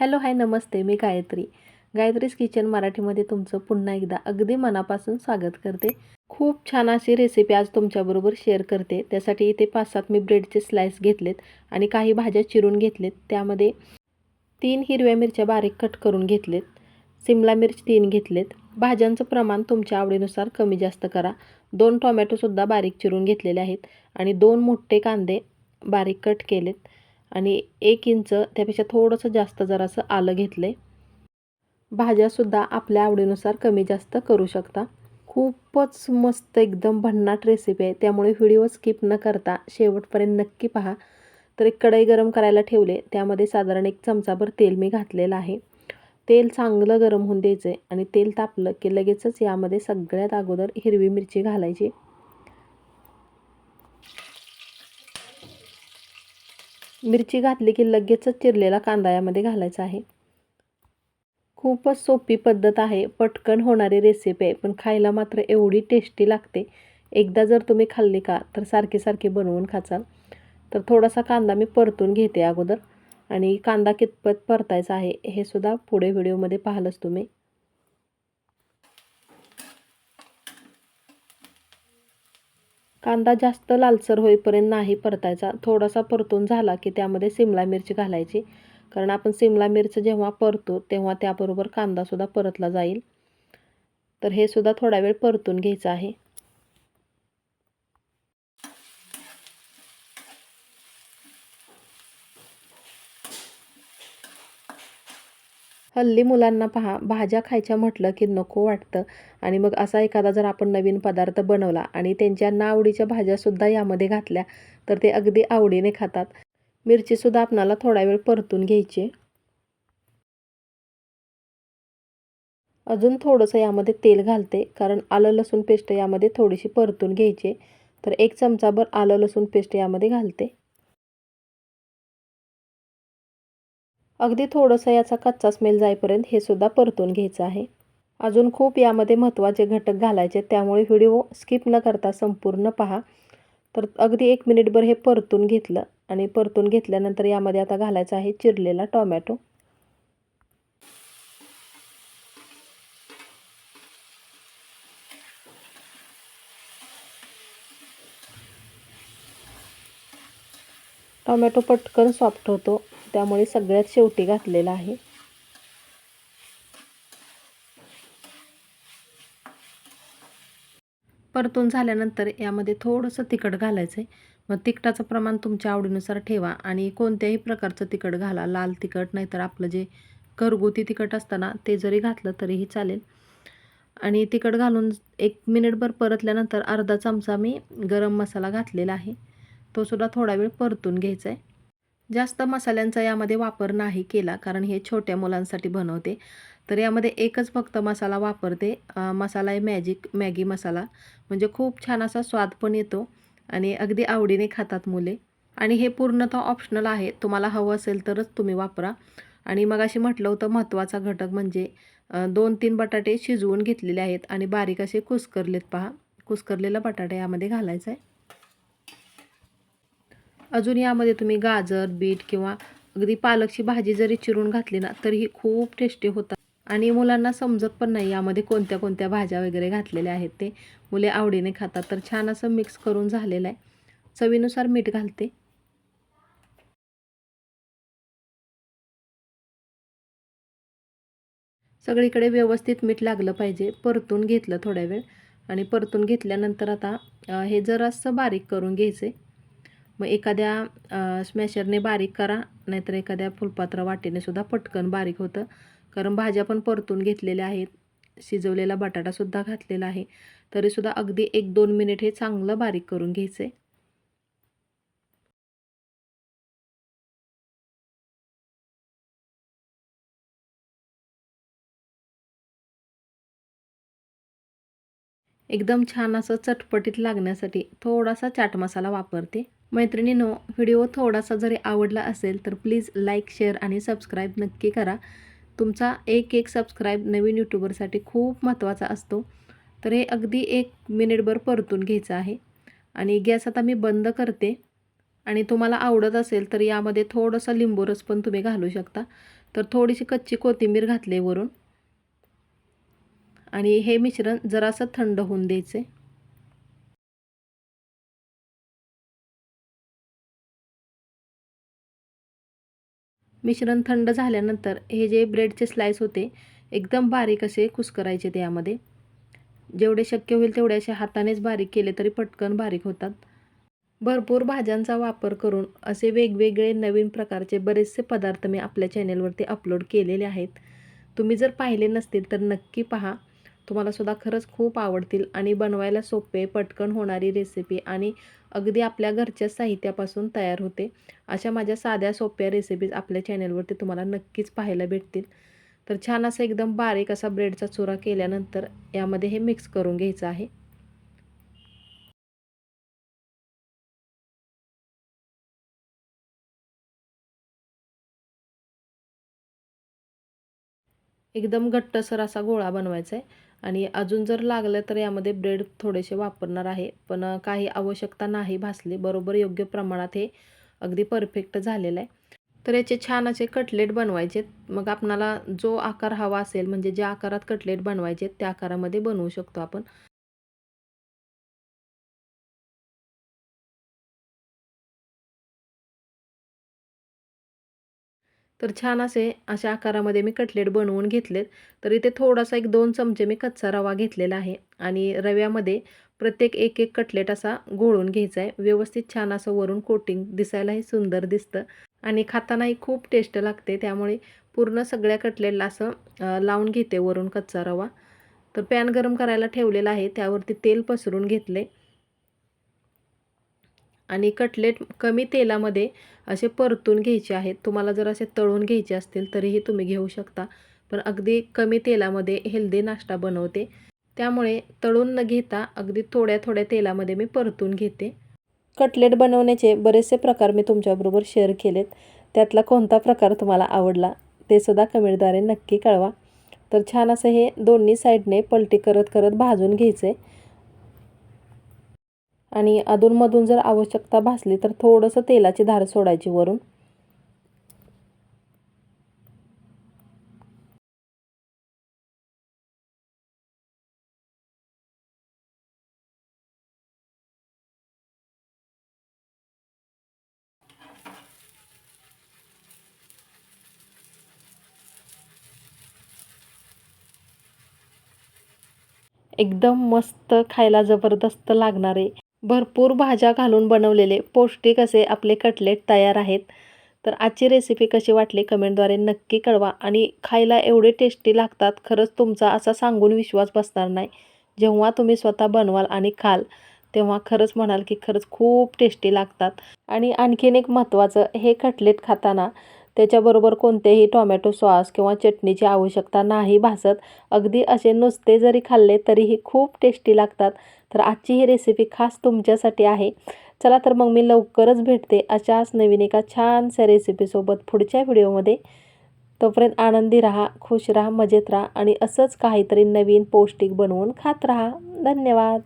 Hello hi नमस्ते मी Gayatri. Gayatri's kitchen मराठीमध्ये तुमचं पुन्हा एकदा अगदी मनापासून स्वागत करते. खूप छान अशी रेसिपी आज तुमच्याबरोबर शेअर करते. त्यासाठी इथे पाच सात मी ब्रेडचे स्लाइस घेतलेत आणि काही भाज्या चिरून घेतलेत. त्यामध्ये तीन हिरव्या मिरच्या बारीक कट करून घेतलेत. सिमला मिरची तीन घेतलेत. भाज्यांचं प्रमाण तुमच्या आवडीनुसार कमी जास्त करा. दोन टोमॅटोसुद्धा बारीक चिरून घेतलेले आहेत आणि दोन मोठे कांदे बारीक कट केलेत. आणि एक इंच त्यापेक्षा थोडंसं जास्त जरासं आलं घेतलं आहे भाज्यासुद्धा आपल्या आवडीनुसार कमी जास्त करू शकता. खूपच मस्त एकदम भन्नाट रेसिपी आहे. त्यामुळे व्हिडिओ स्किप न करता शेवटपर्यंत नक्की पहा. तर एक कढई गरम करायला ठेवले. त्यामध्ये साधारण एक चमचाभर तेल मी घातलेलं आहे. तेल चांगलं गरम होऊन द्यायचं आहे आणि तेल तापलं की लगेचच यामध्ये सगळ्यात अगोदर हिरवी मिरची घालायची. मिरची घातली की लगेचच चिरलेला कांदा यामध्ये घालायचा आहे. खूपच सोपी पद्धत आहे पटकन होणारी रेसिपी आहे पण खायला मात्र एवढी टेस्टी लागते. एकदा जर तुम्ही खाल्ली का तर सारखी सारखी बनवून खाचाल. तर थोडासा कांदा मी परतून घेते अगोदर. आणि कांदा कितपत परतायचा आहे हे सुद्धा पुढे व्हिडिओमध्ये पाहालच तुम्ही. कांदा जास्त लालसर होईपर्यंत नाही परतायचा. थोडासा परतून झाला की त्यामध्ये सिमला मिरची घालायची. कारण आपण सिमला मिरच जेव्हा परतो तेव्हा त्याबरोबर कांदासुद्धा परतला जाईल. तर हे सुद्धा थोडा वेळ परतून घ्यायचं आहे. हल्ली मुलांना पहा भाज्या खायच्या म्हटलं की नको वाटतं. आणि मग असा एखादा जर आपण नवीन पदार्थ बनवला आणि त्यांच्या नावडीच्या भाज्यासुद्धा यामध्ये घातल्या तर ते अगदी आवडीने खातात. मिरचीसुद्धा आपणाला थोडा वेळ परतून घ्यायची. अजून थोडंसं यामध्ये तेल घालते कारण आलं लसूण पेस्ट यामध्ये थोडीशी परतून घ्यायची. तर एक चमचाभर आलं लसूण पेस्ट यामध्ये घालते. अगदी थोडंसं याचा कच्चा स्मेल जाईपर्यंत हे सुद्धा परतून घ्यायचं आहे. अजून खूप यामध्ये महत्त्वाचे घटक घालायचे त्यामुळे व्हिडिओ स्किप न करता संपूर्ण पहा. तर अगदी एक मिनिटभर हे परतून घेतलं आणि परतून घेतल्यानंतर यामध्ये आता घालायचा आहे चिरलेला टॉमॅटो. टोमॅटो पटकन सॉफ्ट होतो. त्यामुळे सगळ्यात शेवटी घातलेला आहे. परतून झाल्यानंतर यामध्ये थोडंसं तिखट घालायचं आहे मग तिखटाचं प्रमाण तुमच्या आवडीनुसार ठेवा आणि कोणत्याही प्रकारचं तिखट घाला लाल तिखट नाहीतर आपलं जे घरगुती तिखट असताना ते जरी घातलं तरीही चालेल. आणि तिखट घालून एक मिनिटभर परतल्यानंतर अर्धा चमचा मी गरम मसाला घातलेला आहे. तो सुद्धा थोडा वेळ परतून घ्यायचा आहे जास्त मसाल्यांचा यामध्ये वापर नाही केला कारण हे छोट्या मुलांसाठी बनवते. तर यामध्ये एकच फक्त मसाला वापरते. मसाला आहे मॅजिक मॅगी मसाला. म्हणजे खूप छान असा स्वाद पण येतो आणि अगदी आवडीने खातात मुले. आणि हे पूर्णतः ऑप्शनल आहे. तुम्हाला हवं असेल तरच तुम्ही वापरा. आणि मग अशी म्हटलं होतं महत्त्वाचा घटक म्हणजे दोन तीन बटाटे शिजवून घेतलेले आहेत आणि बारीक असे कुस्करलेत पहा. कुस्करलेला बटाटा यामध्ये घालायचा आहे. अजून यामध्ये तुम्ही गाजर बीट किंवा अगदी पालकची भाजी जरी चिरून घातली ना तरीही खूप टेस्टी होतात. आणि मुलांना समजत पण नाही यामध्ये कोणत्या कोणत्या भाज्या वगैरे घातलेल्या आहेत ते. मुले आवडीने खातात तर छान असं मिक्स करून झालेलं आहे. चवीनुसार मीठ घालते. सगळीकडे व्यवस्थित मीठ लागलं पाहिजे परतून घेतलं थोड्या वेळ. आणि परतून घेतल्यानंतर आता हे जरासं बारीक करून घ्यायचं. मग एखाद्या स्मॅशरने बारीक करा नाहीतर एखाद्या फुलपात्र वाटेनेसुद्धा पटकन बारीक होतं. कारण भाज्या पण परतून घेतलेल्या आहेत. शिजवलेला बटाटासुद्धा घातलेला आहे. तरीसुद्धा अगदी एक दोन मिनिट हे चांगलं बारीक करून घ्यायचं आहे एकदम छान असं चटपटीत लागण्यासाठी थोडासा चाट मसाला वापरते. मैत्रिणीनो व्हिडिओ थोडासा जरी आवडला असेल तर प्लीज लाईक शेअर आणि सबस्क्राईब नक्की करा. तुमचा एक एक सबस्क्राईब नवीन यूट्यूबरसाठी खूप महत्त्वाचा असतो. तर हे अगदी एक मिनिटभर परतून घ्यायचं आहे. आणि गॅस आता मी बंद करते. आणि तुम्हाला आवडत असेल तर यामध्ये थोडंसं लिंबू रस पण तुम्ही घालू शकता. तर थोडीशी कच्ची कोथिंबीर घातली वरून. आणि हे मिश्रण जरासं थंड होऊन द्यायचे मिश्रण थंड झाल्यानंतर हे जे ब्रेडचे स्लाइस होते एकदम बारीक असे कुस्करायचे ते यामध्ये जेवढे शक्य होईल तेवढे असे हातानेच बारीक केले तरी पटकन बारीक होतात. भरपूर भाज्यांचा वापर करून असे वेगवेगळे नवीन प्रकारचे बरेचसे पदार्थ मी आपल्या चॅनेलवरती अपलोड केलेले आहेत. तुम्ही जर पाहिले नसतील तर नक्की पहा. तुम्हाला सुद्धा खरंच खूप आवडतील आणि बनवायला सोपे पटकन होणारी रेसिपी आणि अगदी आपल्या घरच्या साहित्यापासून तयार होते. अशा माझ्या साध्या सोप्या रेसिपीज आपल्या चॅनलवरती तुम्हाला नक्कीच पाहायला भेटतील. तर छान असा एकदम बारीक असा ब्रेडचा चुरा केल्यानंतर यामध्ये हे मिक्स करून घ्यायचं आहे. एकदम घट्टसर असा गोळा बनवायचा आहे आणि अजून जर लागलं तर यामध्ये ब्रेड थोडेसे वापरणार आहे. पण काही आवश्यकता नाही भासली. बरोबर योग्य प्रमाणात हे अगदी परफेक्ट झालेलं आहे. तर याचे छान असे कटलेट बनवायचे. मग आपणाला जो आकार हवा असेल म्हणजे ज्या आकारात कटलेट बनवायचे त्या आकारामध्ये बनवू शकतो आपण. तर छान असे अशा आकारामध्ये मी कटलेट बनवून घेतलेत. तर इथे थोडासा एक दोन चमचे मी कच्चा रवा घेतलेला आहे. आणि रव्यामध्ये प्रत्येक एक एक कटलेट असा गोळून घ्यायचा आहे. व्यवस्थित छान असं वरून कोटिंग दिसायलाही सुंदर दिसतं. आणि खातानाही खूप टेस्ट लागते. त्यामुळे पूर्ण सगळ्या कटलेटला असं लावून घेते वरून कच्चा रवा. तर पॅन गरम करायला ठेवलेला आहे. त्यावरती तेल पसरून घेतले. आणि कटलेट कमी तेलामध्ये असे परतून घ्यायचे आहेत. तुम्हाला जर असे तळून घ्यायचे असतील तरीही तुम्ही घेऊ शकता. पण अगदी कमी तेलामध्ये हेल्दी नाश्ता बनवते. त्यामुळे तळून न घेता अगदी थोड्या थोड्या तेलामध्ये मी परतून घेते. कटलेट बनवण्याचे बरेचसे प्रकार मी तुमच्याबरोबर शेअर केलेत. त्यातला कोणता प्रकार तुम्हाला आवडला ते सुद्धा कमेंटद्वारे नक्की कळवा. तर छान असं हे दोन्ही साईडने पलटी करत करत भाजून घ्यायचं. आहे आणि अधूनमधून जर आवश्यकता भासली तर थोडंसं तेलाची धार सोडायची वरून. एकदम मस्त खायला जबरदस्त लागणारे भरपूर भाज्या घालून बनवलेले पौष्टिक असे आपले कटलेट तयार आहेत. तर आजची रेसिपी कशी वाटली कमेंटद्वारे नक्की कळवा आणि खायला एवढे टेस्टी लागतात खरंच तुमचा असा सांगून विश्वास बसणार नाही. जेव्हा तुम्ही स्वतः बनवाल आणि खाल तेव्हा खरंच म्हणाल की खरंच खूप टेस्टी लागतात. आणि आणखीन एक महत्त्वाचं हे कटलेट खाताना त्याच्याबरोबर कोणतेही टोमॅटो सॉस किंवा चटणीची आवश्यकता नाही भासत. अगदी असे नुसते जरी खाल्ले तरीही खूप टेस्टी लागतात. तर आजची ही रेसिपी खास तुमच्यासाठी आहे. चला तर मग मी लवकरच भेटते अशाच नवीन एका छानशा रेसिपीसोबत पुढच्या व्हिडिओमध्ये. तोपर्यंत आनंदी राहा खुश राहा मजेत राहा आणि असंच काहीतरी नवीन पौष्टिक बनवून खात राहा. धन्यवाद.